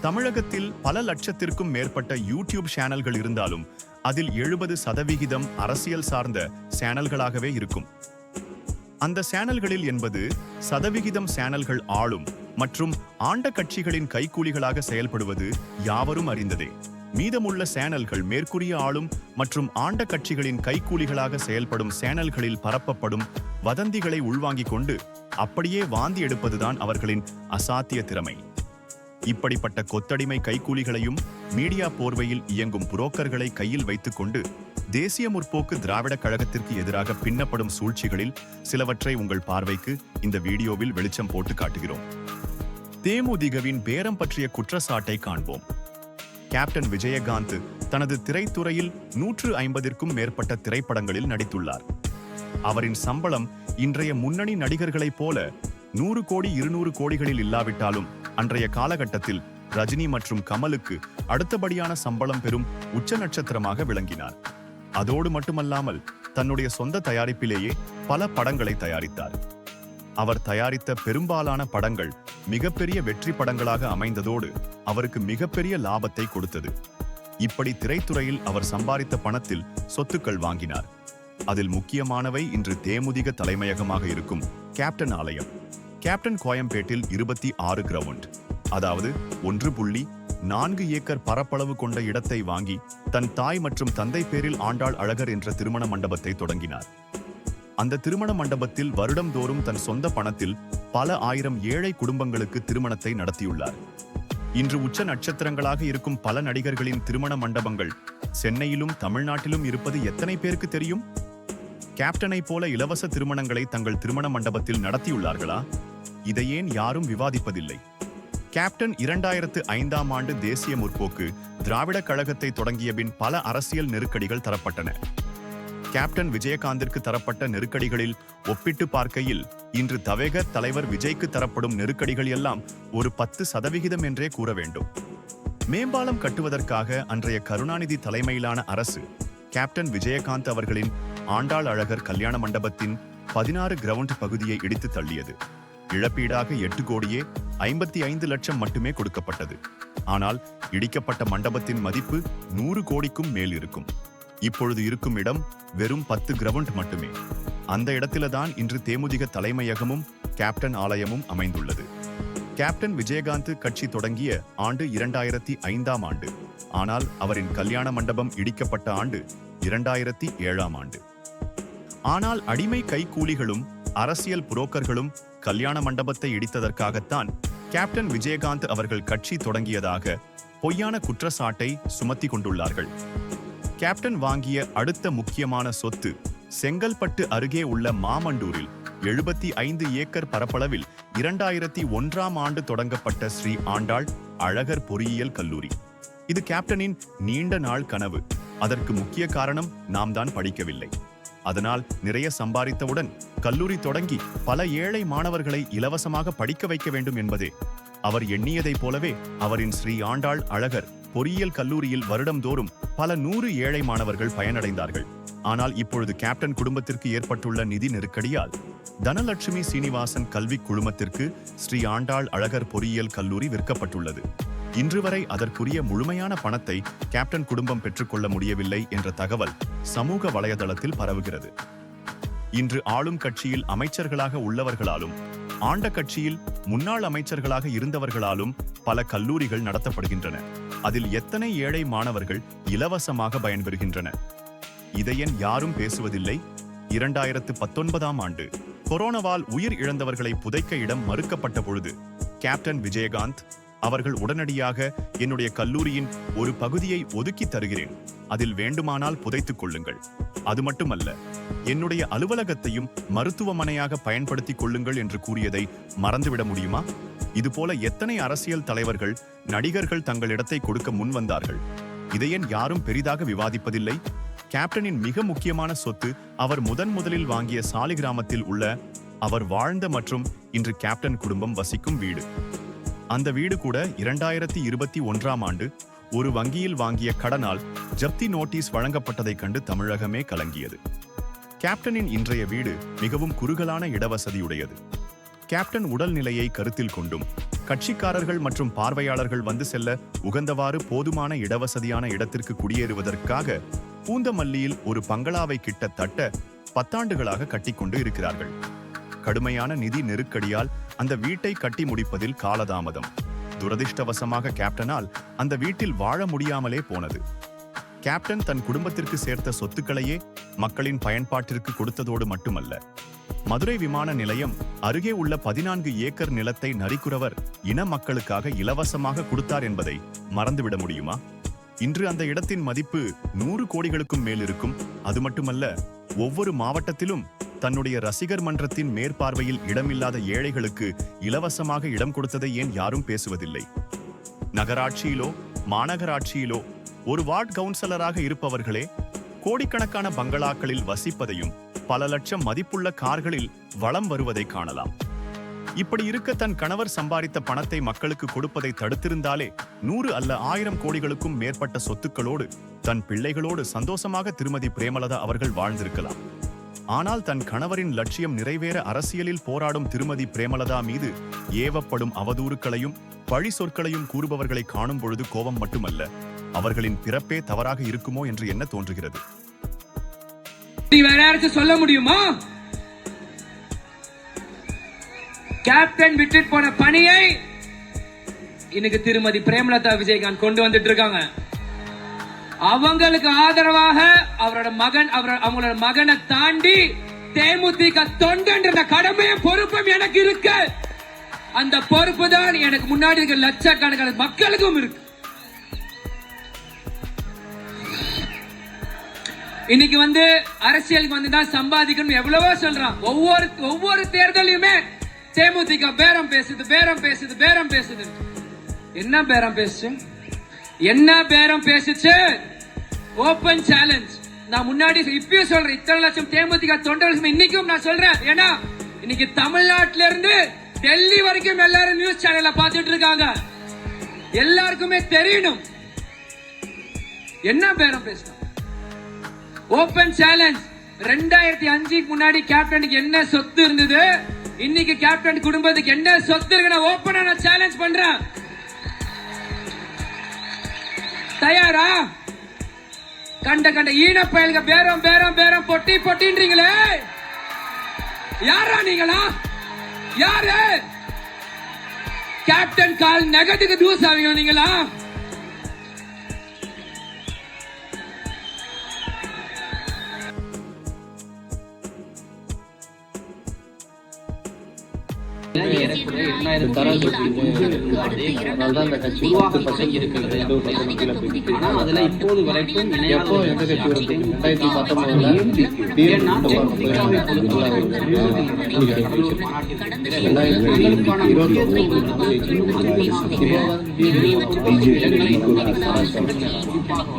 தமிழகத்தில் பல லட்சத்திற்கும் மேற்பட்ட யூடியூப் சேனல்கள் இருந்தாலும் அதில் எழுபது சதவிகிதம் அரசியல் சார்ந்த சேனல்களாகவே இருக்கும். அந்த சேனல்களில் என்பது சதவிகிதம் சேனல்கள் ஆளும் மற்றும் ஆண்ட கட்சிகளின் கைக்கூலிகளாக செயல்படுவது யாவரும் அறிந்ததே. மீதமுள்ள சேனல்கள் மேற்கூறிய ஆளும் மற்றும் ஆண்ட கட்சிகளின் கைக்கூலிகளாக செயல்படும் சேனல்களில் பரப்பப்படும் வதந்திகளை உள்வாங்கிக் கொண்டு அப்படியே வாந்தி எடுப்பதுதான் அவர்களின் அசாத்திய திறமை. இப்படிப்பட்ட கொத்தடிமை கைக்கூலிகளையும் மீடியா போர்வையில் இயங்கும் புரோக்கர்களை கையில் வைத்துக்கொண்டு தேசிய முற்போக்கு திராவிட கழகத்திற்கு எதிராக பின்னப்படும் சூழ்ச்சிகளில் சிலவற்றை உங்கள் பார்வைக்கு இந்த வீடியோவில் வெளிச்சம் போட்டு காட்டுகிறோம். தேமுதிகவின் பேரம் பற்றிய குற்றச்சாட்டை காண்போம். கேப்டன் விஜயகாந்த் தனது திரைத்துறையில் நூற்று ஐம்பதிற்கும் மேற்பட்ட திரைப்படங்களில் நடித்துள்ளார். அவரின் சம்பளம் இன்றைய முன்னணி நடிகர்களைப் போல நூறு கோடி இருநூறு கோடிகளில் இல்லாவிட்டாலும் அன்றைய காலகட்டத்தில் ரஜினி மற்றும் கமலுக்கு அடுத்தபடியான சம்பளம் பெறும் உச்ச நட்சத்திரமாக விளங்கினார். அதோடு மட்டுமல்லாமல் தன்னுடைய சொந்த தயாரிப்பிலேயே பல படங்களை தயாரித்தார். அவர் தயாரித்த பெரும்பாலான படங்கள் மிகப்பெரிய வெற்றி படங்களாக அமைந்ததோடு அவருக்கு மிகப்பெரிய லாபத்தை கொடுத்தது. இப்படி திரைத்துறையில் அவர் சம்பாதித்த பணத்தில் சொத்துக்கள் வாங்கினார். அதில் முக்கியமானவை இன்று தேமுதிக தலைமையகமாக இருக்கும் கேப்டன் ஆலயம். கேப்டன் கோயம்பேட்டில் இருபத்தி ஆறு கிரவுண்ட் அதாவது ஒன்று புள்ளி நான்கு ஏக்கர் பரப்பளவு கொண்ட இடத்தை வாங்கி தன் தாய் மற்றும் தந்தை பேரில் ஆண்டாள் அழகர் என்ற திருமண மண்டபத்தை தொடங்கினார். அந்த திருமண மண்டபத்தில் வருடம்தோறும் தன் சொந்த பணத்தில் பல ஆயிரம் ஏழை குடும்பங்களுக்கு திருமணத்தை நடத்தியுள்ளார். இன்று உச்ச நட்சத்திரங்களாக இருக்கும் பல நடிகர்களின் திருமண மண்டபங்கள் சென்னையிலும் தமிழ்நாட்டிலும் இருப்பது எத்தனை பேருக்கு தெரியும்? கேப்டனை போல இலவச திருமணங்களை தங்கள் திருமண மண்டபத்தில் நடத்தியுள்ளார்களா? இதை ஏன் யாரும் விவாதிப்பதில்லை. கேப்டன் இரண்டாயிரத்து ஐந்தாம் ஆண்டு தேசிய முற்போக்கு திராவிட கழகத்தை தொடங்கிய பின் பல அரசியல் நெருக்கடிகள் தரப்பட்டன. கேப்டன் விஜயகாந்திற்கு தரப்பட்ட நெருக்கடிகளில் ஒப்பிட்டு பார்க்கையில் இன்று தவேக தலைவர் விஜய்க்கு தரப்படும் நெருக்கடிகள் எல்லாம் ஒரு பத்து சதவிகிதம் என்றே கூற வேண்டும். மேம்பாலம் கட்டுவதற்காக அன்றைய கருணாநிதி தலைமையிலான அரசு கேப்டன் விஜயகாந்த் அவர்களின் ஆண்டாள் அழகர் கல்யாண மண்டபத்தின் பதினாறு கிரவுண்ட் பகுதியை இடித்து தள்ளியது. இழப்பீடாக எட்டு கோடியே ஐம்பத்தி ஐந்து லட்சம் மட்டுமே கொடுக்கப்பட்டது. ஆனால் இடிக்கப்பட்ட மண்டபத்தின் மதிப்பு நூறு கோடிக்கும் மேல் இருக்கும். இப்பொழுது இருக்கும் இடம் வெறும் பத்து கிரவுண்ட் மட்டுமே. அந்த இடத்தில்தான் இன்று தேமுதிக தலைமையகமும் கேப்டன் ஆலயமும் அமைந்துள்ளது. கேப்டன் விஜயகாந்த் கட்சி தொடங்கிய ஆண்டு இரண்டாயிரத்தி ஐந்தாம் ஆண்டு. ஆனால் அவரின் கல்யாண மண்டபம் இடிக்கப்பட்ட ஆண்டு இரண்டாயிரத்தி ஏழாம் ஆண்டு. ஆனால் அடிமை கைக்கூலிகளும் அரசியல் புரோக்கர்களும் கல்யாண மண்டபத்தை இடித்ததற்காகத்தான் கேப்டன் விஜயகாந்த் அவர்கள் கட்சி தொடங்கியதாக பொய்யான குற்றச்சாட்டை சுமத்தி கொண்டுள்ளார்கள். கேப்டன் வாங்கிய அடுத்த முக்கியமான சொத்து செங்கல்பட்டு அருகே உள்ள மாமண்டூரில் எழுபத்தி ஐந்து ஏக்கர் பரப்பளவில் இரண்டாயிரத்தி ஒன்றாம் ஆண்டு தொடங்கப்பட்ட ஸ்ரீ ஆண்டாள் அழகர் பொறியியல் கல்லூரி. இது கேப்டனின் நீண்ட நாள் கனவு. அதற்கு முக்கிய காரணம் நாம் தான் படிக்கவில்லை. அதனால் நிறைய சம்பாதித்தவுடன் கல்லூரி தொடங்கி பல ஏழை மாணவர்களை இலவசமாக படிக்க வைக்க வேண்டும் என்பதே அவர் எண்ணியதைப் போலவே அவரின் ஸ்ரீ ஆண்டாள் அழகர் பொறியியல் கல்லூரியில் வருடம்தோறும் பல நூறு ஏழை மாணவர்கள் பயனடைந்தார்கள். ஆனால் இப்பொழுது கேப்டன் குடும்பத்திற்கு ஏற்பட்டுள்ள நிதி நெருக்கடியால் தனலட்சுமி சீனிவாசன் கல்விக் குழுமத்திற்கு ஸ்ரீ ஆண்டாள் அழகர் பொறியியல் கல்லூரி விற்கப்பட்டுள்ளது. இன்று வரை அதற்குரிய முழுமையான பணத்தை கேப்டன் குடும்பம் பெற்றுக்கொள்ள முடியவில்லை என்ற தகவல் சமூக வலைதளத்தில் பரவுகிறது. இன்று ஆளும் கட்சியில் அமைச்சர்களாக உள்ளவர்களாலும் ஆண்ட கட்சியில் முன்னாள் அமைச்சர்களாக இருந்தவர்களாலும் பல கல்லூரிகள் நடத்தப்படுகின்றன. அதில் எத்தனை ஏழை மாணவர்கள் இலவசமாக பயன்பெறுகின்றன? இதையன் யாரும் பேசுவதில்லை. இரண்டாயிரத்து பத்தொன்பதாம் ஆண்டு கொரோனாவால் உயிர் இழந்தவர்களை புதைக்க இடம் மறுக்கப்பட்ட பொழுது கேப்டன் விஜயகாந்த் அவர்கள் உடனடியாக என்னுடைய கல்லூரியின் ஒரு பகுதியை ஒதுக்கி தருகிறேன். அதில் வேண்டுமானால் புதைத்துக் கொள்ளுங்கள். அது மட்டுமல்ல என்னுடைய அலுவலகத்தையும் மருத்துவமனையாக பயன்படுத்திக் கொள்ளுங்கள் என்று கூறியதை மறந்துவிட முடியுமா? இதுபோல எத்தனை அரசியல் தலைவர்கள் நடிகர்கள் தங்கள் இடத்தை கொடுக்க முன் வந்தார்கள்? இதையேன் யாரும் பெரிதாக விவாதிப்பதில்லை? கேப்டனின் மிக முக்கியமான சொத்து அவர் முதன் முதலில் வாங்கிய சாலிகிராமத்தில் உள்ள அவர் வாழ்ந்த மற்றும் இன்று கேப்டன் குடும்பம் வசிக்கும் வீடு. அந்த வீடு கூட இரண்டாயிரத்தி இருபத்தி ஒன்றாம் ஆண்டு ஒரு வங்கியில் வாங்கிய கடனால் ஜப்தி நோட்டீஸ் வழங்கப்பட்டதைக் கண்டு தமிழகமே கலங்கியது. கேப்டனின் இன்றைய வீடு மிகவும் குறுகலான இடவசதியுடையது. கேப்டன் உடல்நிலையை கருத்தில் கொண்டும் கட்சிக்காரர்கள் மற்றும் பார்வையாளர்கள் வந்து செல்ல உகந்தவாறு போதுமான இடவசதியான இடத்திற்கு குடியேறுவதற்காக பூந்தமல்லியில் ஒரு பங்களாவை கிட்டத்தட்ட பத்தாண்டுகளாக கட்டிக்கொண்டு இருக்கிறார்கள். கடுமையான நிதி நெருக்கடியால் அந்த வீட்டை கட்டி முடிப்பதில் காலதாமதம். துரதிர்ஷ்டவசமாக கேப்டனால் அந்த வீட்டில் வாழ முடியாமலே போனது. கேப்டன் தன் குடும்பத்திற்கு சேர்த்த சொத்துக்களையே மக்களின் பயன்பாட்டிற்கு கொடுத்ததோடு மட்டுமல்ல. மதுரை விமான நிலையம் அருகே உள்ள பதினான்கு ஏக்கர் நிலத்தை நரிக்குறவர் இன மக்களுக்காக இலவசமாக கொடுத்தார் என்பதை மறந்துவிட முடியுமா? இன்று அந்த இடத்தின் மதிப்பு நூறு கோடிகளுக்கும் மேல் இருக்கும் அது மட்டுமல்ல ஒவ்வொரு மாவட்டத்திலும் தன்னுடைய ரசிகர் மன்றத்தின் மேற்பார்வையில் இடமில்லாத ஏழைகளுக்கு இலவசமாக இடம் கொடுத்ததை ஏன் யாரும் பேசுவதில்லை? நகராட்சியிலோ மாநகராட்சியிலோ ஒரு வார்டு கவுன்சிலராக இருப்பவர்களே கோடிக்கணக்கான பங்களாக்களில் வசிப்பதையும் பல லட்சம் மதிப்புள்ள கார்களில் வளம் வருவதை காணலாம். இப்படி இருக்க தன் கணவர் சம்பாதித்த பணத்தை மக்களுக்கு கொடுப்பதை தடுத்திருந்தாலே நூறு அல்ல ஆயிரம் கோடிகளுக்கும் மேற்பட்ட சொத்துக்களோடு தன் பிள்ளைகளோடு சந்தோஷமாக திருமதி பிரேமலதா அவர்கள் வாழ்ந்திருக்கலாம். ஆனால் தன் கணவரின் லட்சியம் நிறைவேற அரசியலில் போராடும் திருமதி பிரேமலதா மீது ஏவப்படும் அவதூறுகளையும் பழி சொற்களையும் கூறுபவர்களை காணும் பொழுது கோபம் மட்டுமல்ல அவர்களின் பிறப்பே தவறாக இருக்குமோ என்று என்ன தோன்றுகிறது? நீ வேற யாராச்சும் சொல்ல முடியுமா? கேப்டன் விட்டுட்டு போன பணியை இன்னைக்கு திருமதி பிரேமலதா விஜயகாந்த் கொண்டு வந்துட்டு இருக்காங்க. அவங்களுக்கு ஆதரவாக அவரோட மகன் அவரோட அவங்களோட மகனை தாண்டி தேமுதிக தொண்டன்ற கடமையும் பொறுப்பும் எனக்கு இருக்கு. அந்த பொறுப்பு தான் எனக்கு முன்னாடி இருக்க லட்சக்கணக்கான மக்களுக்கும் இருக்கு. இன்னைக்கு வந்து அரசியலுக்கு வந்து தான் சம்பாதிக்கணும் எவ்வளவோ சொல்றான். ஒவ்வொரு ஒவ்வொரு தேர்தலையுமே தேமுதிக பேரம் பேசுது பேரம் பேசுது பேரம் பேசுது என்ன பேரம் பேசுச்சு என்ன பேரம் பேசுச்சு? ஓபன் சேலஞ்ச் நான் முன்னாடி இப்பயும் சொல்றேன் இத்தனை லட்சம் தேமுதிக தொண்டர்கள் இன்னைக்கும் நான் சொல்றேன். ஏன்னா இன்னைக்கு தமிழ்நாட்டில இருந்து டெல்லி வரைக்கும் எல்லாரும் நியூஸ் சேனல்ல பாத்துட்டு இருக்காங்க. எல்லாருக்குமே தெரியணும். என்ன பேரம் பேசணும் ஓபன் சேலஞ்ச் ரெண்டாயிரத்தி அஞ்சுக்கு முன்னாடி கேப்டனுக்கு என்ன சொத்து இருந்தது? இன்னைக்கு கேப்டன் குடும்பத்துக்கு என்ன சொத்து இருக்கு நான் ஓபனா நான் சேலஞ்ச் பண்றேன். தயாரா? கண்ட கண்ட ஈன பயல்க பேரம் பேரம் பேரம் பொட்டி பொட்டின்றீங்களே? யாரா நீங்களா? யாரு? கேப்டன் கால் நகத்துக்கு தூஸ் ஆவீங்க நீங்களா அதனாலதான் இந்த கட்சி பத்து பர்சன்ட் இருக்கிறது அதுல இப்போது வரைக்கும் எப்போ எந்த கட்சி வருது ரெண்டாயிரத்தி பத்தொன்பதுல இருபத்தி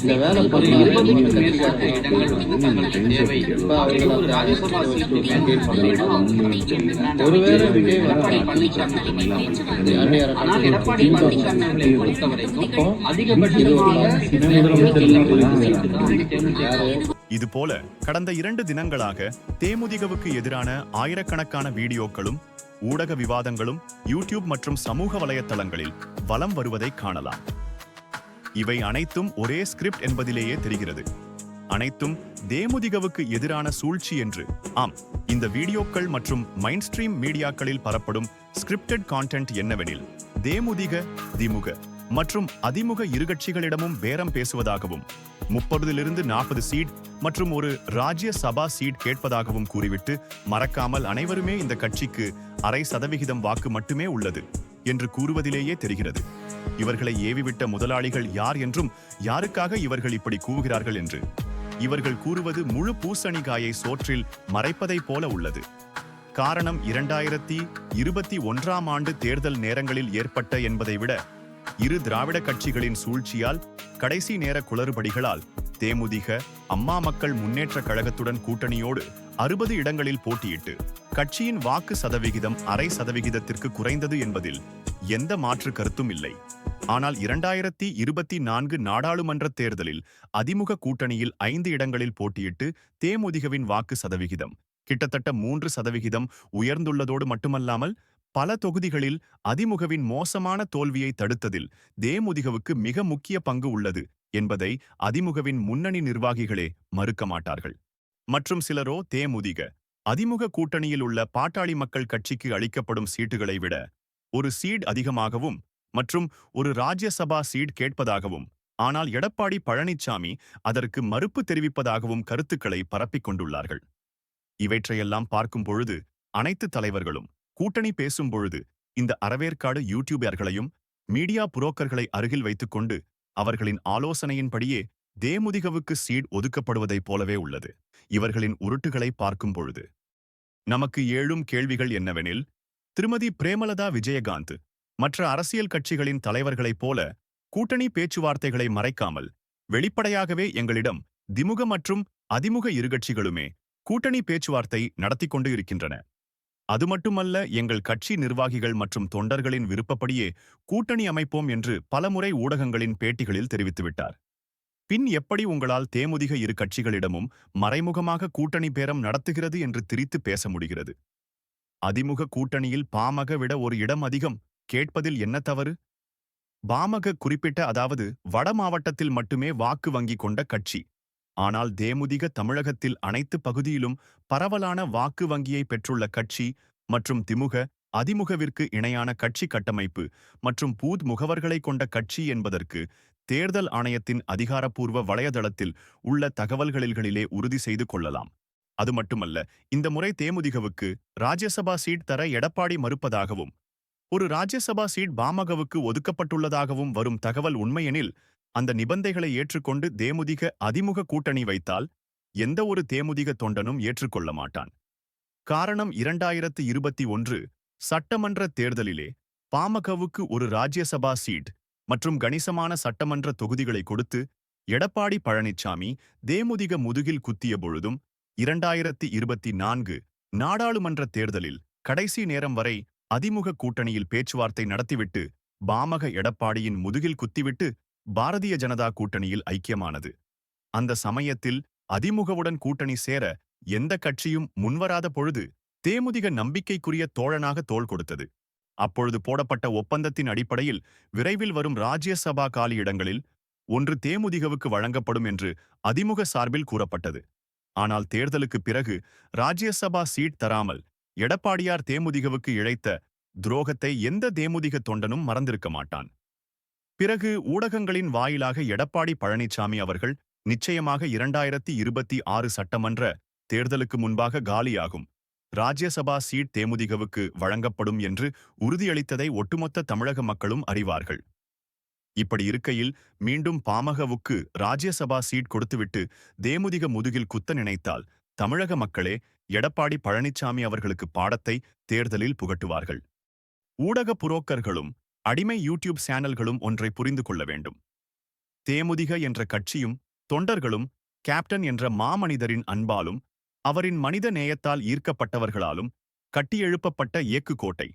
இந்த வேலை ஒருவேளை ஆனால் எடப்பாடி பழனிசாமி அவர்களை பொறுத்த வரைக்கும் அதிகபட்சமாக இது போல கடந்த இரண்டு தினங்களாக தேமுதிகவுக்கு எதிரான ஆயிரக்கணக்கான வீடியோக்களும் ஊடக விவாதங்களும் யூடியூப் மற்றும் சமூக வலைத்தளங்களில் வலம் வருவதை காணலாம். இவை அனைத்தும் ஒரே ஸ்கிரிப்ட் என்பதிலேயே தெரிகிறது. அனைத்தும் தேமுதிகவுக்கு எதிரான சூழ்ச்சி என்று ஆம் இந்த வீடியோக்கள் மற்றும் மைன்ஸ்ட்ரீம் மீடியாக்களில் பரப்படும் ஸ்கிரிப்டட் கான்டென்ட் என்னவெனில் தேமுதிக திமுக மற்றும் அதிமுக இருகட்சிகளிடமும் பேரம் பேசுவதாகவும் முப்பதிலிருந்து நாற்பது சீட் மற்றும் ஒரு ராஜ்ய சபா சீட் கேட்பதாகவும் கூறிவிட்டு மறக்காமல் அனைவருமே இந்த கட்சிக்கு அரை சதவிகிதம் வாக்கு மட்டுமே உள்ளது என்று கூறுவதிலேயே தெரிகிறது. இவர்களை ஏவிவிட்ட முதலாளிகள் யார் என்றும் யாருக்காக இவர்கள் இப்படி கூவுகிறார்கள் என்று? இவர்கள் கூறுவது முழு பூசணிகாயை சோற்றில் மறைப்பதைப் போல உள்ளது. காரணம் இரண்டாயிரத்தி இருபத்தி ஒன்றாம் ஆண்டு தேர்தல் நேரங்களில் ஏற்பட்ட என்பதை விட இரு திராவிட கட்சிகளின் சூழ்ச்சியால் கடைசி நேர குளறுபடிகளால் தேமுதிக அம்மா மக்கள் முன்னேற்ற கழகத்துடன் கூட்டணியோடு அறுபது இடங்களில் போட்டியிட்டு கட்சியின் வாக்கு சதவிகிதம் அரை சதவிகிதத்திற்கு குறைந்தது என்பதில் எந்த மாற்று கருத்தும் இல்லை. ஆனால் இரண்டாயிரத்தி இருபத்தி நான்கு நாடாளுமன்ற தேர்தலில் அதிமுக கூட்டணியில் ஐந்து இடங்களில் போட்டியிட்டு தேமுதிகவின் வாக்கு சதவிகிதம் கிட்டத்தட்ட மூன்று சதவிகிதம் உயர்ந்துள்ளதோடு மட்டுமல்லாமல் பல தொகுதிகளில் அதிமுகவின் மோசமான தோல்வியை தடுத்ததில் தேமுதிகவுக்கு மிக முக்கிய பங்கு உள்ளது என்பதை அதிமுகவின் முன்னணி நிர்வாகிகளே மறுக்க மாட்டார்கள். மற்றும் சிலரோ தேமுதிக அதிமுக கூட்டணியில் உள்ள பாட்டாளி மக்கள் கட்சிக்கு அளிக்கப்படும் சீட்டுகளை விட ஒரு சீட் அதிகமாகவும் மற்றும் ஒரு ராஜ்யசபா சீட் கேட்பதாகவும் ஆனால் எடப்பாடி பழனிசாமி அதற்கு மறுப்பு தெரிவிப்பதாகவும் கருத்துக்களை பரப்பிக் கொண்டுள்ளார்கள். இவற்றையெல்லாம் பார்க்கும் பொழுது அனைத்து தலைவர்களும் கூட்டணி பேசும் பொழுது இந்த அறவேற்காடு யூடியூபர்களையும் மீடியா புரோக்கர்களை அருகில் வைத்துக்கொண்டு அவர்களின் ஆலோசனையின்படியே தேமுதிகவுக்கு சீட் ஒதுக்கப்படுவதைப் போலவே உள்ளது. இவர்களின் உருட்டுகளை பார்க்கும் பொழுது. நமக்கு ஏழும் கேள்விகள் என்னவெனில் திருமதி பிரேமலதா விஜயகாந்த் மற்ற அரசியல் கட்சிகளின் தலைவர்களைப் போல கூட்டணி பேச்சுவார்த்தைகளை மறைக்காமல் வெளிப்படையாகவே எங்களிடம் திமுக மற்றும் அதிமுக இருகட்சிகளுமே கூட்டணி பேச்சுவார்த்தை நடத்தி கொண்டு இருக்கின்றன. அது மட்டுமல்ல எங்கள் கட்சி நிர்வாகிகள் மற்றும் தொண்டர்களின் விருப்பப்படியே கூட்டணி அமைப்போம் என்று பலமுறை ஊடகங்களின் பேட்டிகளில் தெரிவித்துவிட்டார். பின் எப்படி உங்களால் தேமுதிக இரு கட்சிகளிடமும் மறைமுகமாக கூட்டணி பேரம் நடத்துகிறது என்று திரித்து பேச முடிகிறது? அதிமுக கூட்டணியில் பாமக விட ஒரு இடம் அதிகம் கேட்பதில் என்ன தவறு? பாமக குறிப்பிட்ட அதாவது வட மாவட்டத்தில் மட்டுமே வாக்கு வங்கி கொண்ட கட்சி. ஆனால் தேமுதிக தமிழகத்தில் அனைத்து பகுதியிலும் பரவலான வாக்கு வங்கியை பெற்றுள்ள கட்சி மற்றும் திமுக அதிமுகவிற்கு இணையான கட்சி கட்டமைப்பு மற்றும் பூத் முகவர்களை கொண்ட கட்சி என்பதற்கு தேர்தல் ஆணையத்தின் அதிகாரப்பூர்வ வலையதளத்தில் உள்ள தகவல்களில்களிலே உறுதி செய்து கொள்ளலாம். அது மட்டுமல்ல இந்த முறை தேமுதிகவுக்கு ராஜ்யசபா சீட் தர எடப்பாடி மறுப்பதாகவும் ஒரு ராஜ்யசபா சீட் பாமகவுக்கு ஒதுக்கப்பட்டுள்ளதாகவும் வரும் தகவல் உண்மையெனில் அந்த நிபந்தைகளை ஏற்றுக்கொண்டு தேமுதிக அதிமுக கூட்டணி வைத்தால் எந்த ஒரு தேமுதிக தொண்டனும் ஏற்றுக்கொள்ள மாட்டான். காரணம் இரண்டாயிரத்து இருபத்தி ஒன்று சட்டமன்ற தேர்தலிலே பாமகவுக்கு ஒரு ராஜ்யசபா சீட் மற்றும் கணிசமான சட்டமன்ற தொகுதிகளை கொடுத்து எடப்பாடி பழனிசாமி தேமுதிக முதுகில் குத்திய பொழுதும் இரண்டாயிரத்தி இருபத்தி நான்கு நாடாளுமன்ற தேர்தலில் கடைசி நேரம் வரை அதிமுக கூட்டணியில் பேச்சுவார்த்தை நடத்திவிட்டு பாமக எடப்பாடியின் முதுகில் குத்திவிட்டு பாரதிய ஜனதா கூட்டணியில் ஐக்கியமானது. அந்த சமயத்தில் அதிமுகவுடன் கூட்டணி சேர எந்த கட்சியும் முன்வராத பொழுது தேமுதிக நம்பிக்கைக்குரிய தோழனாக தோள் கொடுத்தது. அப்பொழுது போடப்பட்ட ஒப்பந்தத்தின் அடிப்படையில் விரைவில் வரும் ராஜ்யசபா காலி இடங்களில் ஒன்று தேமுதிகவுக்கு வழங்கப்படும் என்று அதிமுக சார்பில் கூறப்பட்டது. ஆனால் தேர்தலுக்கு பிறகு ராஜ்யசபா சீட் தராமல் எடப்பாடியார் தேமுதிகவுக்கு இழைத்த துரோகத்தை எந்த தேமுதிக தொண்டனும் மறந்திருக்க மாட்டான். பிறகு ஊடகங்களின் வாயிலாக எடப்பாடி பழனிசாமி அவர்கள் நிச்சயமாக இரண்டாயிரத்தி இருபத்தி ஆறு சட்டமன்ற தேர்தலுக்கு முன்பாக காலியாகும். ராஜ்யசபா சீட் தேமுதிகவுக்கு வழங்கப்படும் என்று உறுதியளித்ததை ஒட்டுமொத்த தமிழக மக்களும் அறிவார்கள். இப்படி இருக்கையில் மீண்டும் பாமகவுக்கு ராஜ்யசபா சீட் கொடுத்துவிட்டு தேமுதிக முதுகில் குத்த நினைத்தால் தமிழக மக்களே எடப்பாடி பழனிசாமி அவர்களுக்கு பாடத்தை தேர்தலில் புகட்டுவார்கள். ஊடக புரோக்கர்களும் அடிமை யூடியூப் சேனல்களும் ஒன்றை புரிந்து கொள்ள வேண்டும். தேமுதிக என்ற கட்சியும் தொண்டர்களும் கேப்டன் என்ற மாமனிதரின் அன்பாலும் அவரின் மனித நேயத்தால் ஈர்க்கப்பட்டவர்களாலும் கட்டியெழுப்பப்பட்ட இயக்கு கோட்டை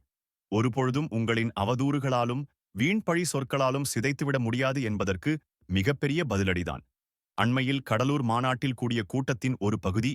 ஒருபொழுதும் உங்களின் அவதூறுகளாலும் வீண்பழி சொற்களாலும் சிதைத்துவிட முடியாது என்பதற்கு மிகப்பெரிய பதிலடிதான். அண்மையில் கடலூர் மாநாட்டில் கூடிய கூட்டத்தின் ஒரு பகுதி